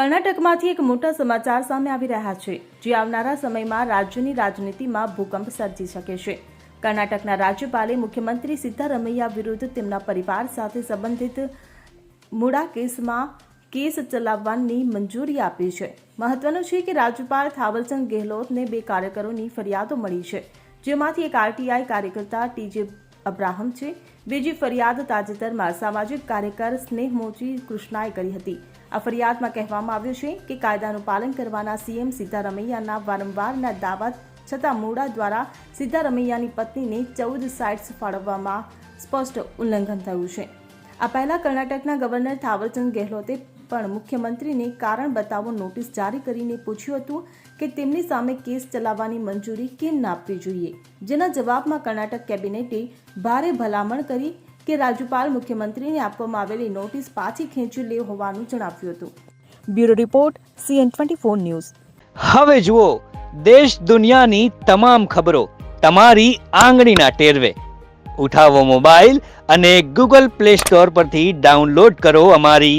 કર્ણાટકમાંથી એક મોટા સમાચાર સામે આવી રહ્યા છે, જે આવનારા સમયમાં રાજ્યની રાજનીતિમાં ભૂકંપ સર્જી શકે છે. કર્ણાટકના રાજ્યપાલે મુખ્યમંત્રી સિદ્ધારમૈયા વિરુદ્ધ તેમના પરિવાર સાથે સંબંધિત મૂળા કેસમાં કેસ ચલાવવાની મંજૂરી આપી છે. મહત્વનું છે કે રાજ્યપાલ થાવરચંદ ગેહલોતને બે કાર્યકરોની ફરિયાદો મળી છે, જેમાંથી એક આરટીઆઈ કાર્યકર્તા ટીજે અબ્રાહમ છે. બીજી ફરિયાદ તાજેતરમાં સામાજિક કાર્યકર સ્નેહમોચી કૃષ્ણાએ કરી હતી. આ ફરિયાદમાં કહેવામાં આવ્યું છે કે કાયદાનું પાલન કરવાના સીએમ સિદ્ધારમૈયાના વારંવારના દાવા છતાં મોડા દ્વારા સિદ્ધારમૈયાની પત્નીને ચૌદ સાઇટ્સ ફાળવવામાં સ્પષ્ટ ઉલ્લંઘન થયું છે. આ પહેલા કર્ણાટકના ગવર્નર થાવરચંદ ગેહલોતે પણ મુખ્યમંત્રીને કારણ બતાવો નોટિસ જારી કરીને પૂછ્યું હતું કે તેમની સામે કેસ ચલાવવાની મંજૂરી કેમ ના આપવી જોઈએ. જેના જવાબમાં કર્ણાટક કેબિનેટે ભારે ભલામણ કરી કે રાજ્યપાલ મુખ્યમંત્રીને આપવામાં આવેલી નોટિસ પાછી ખેંચી લે હોવાનું જણાવ્યું હતું. Bureau report CN twenty four news. હવે જુઓ દેશ દુનિયાની તમામ ખબરો તમારી આંગળીના ટેરવે. ઉઠાવો મોબાઈલ અને ગૂગલ પ્લે સ્ટોર પરથી ડાઉનલોડ કરો અમારી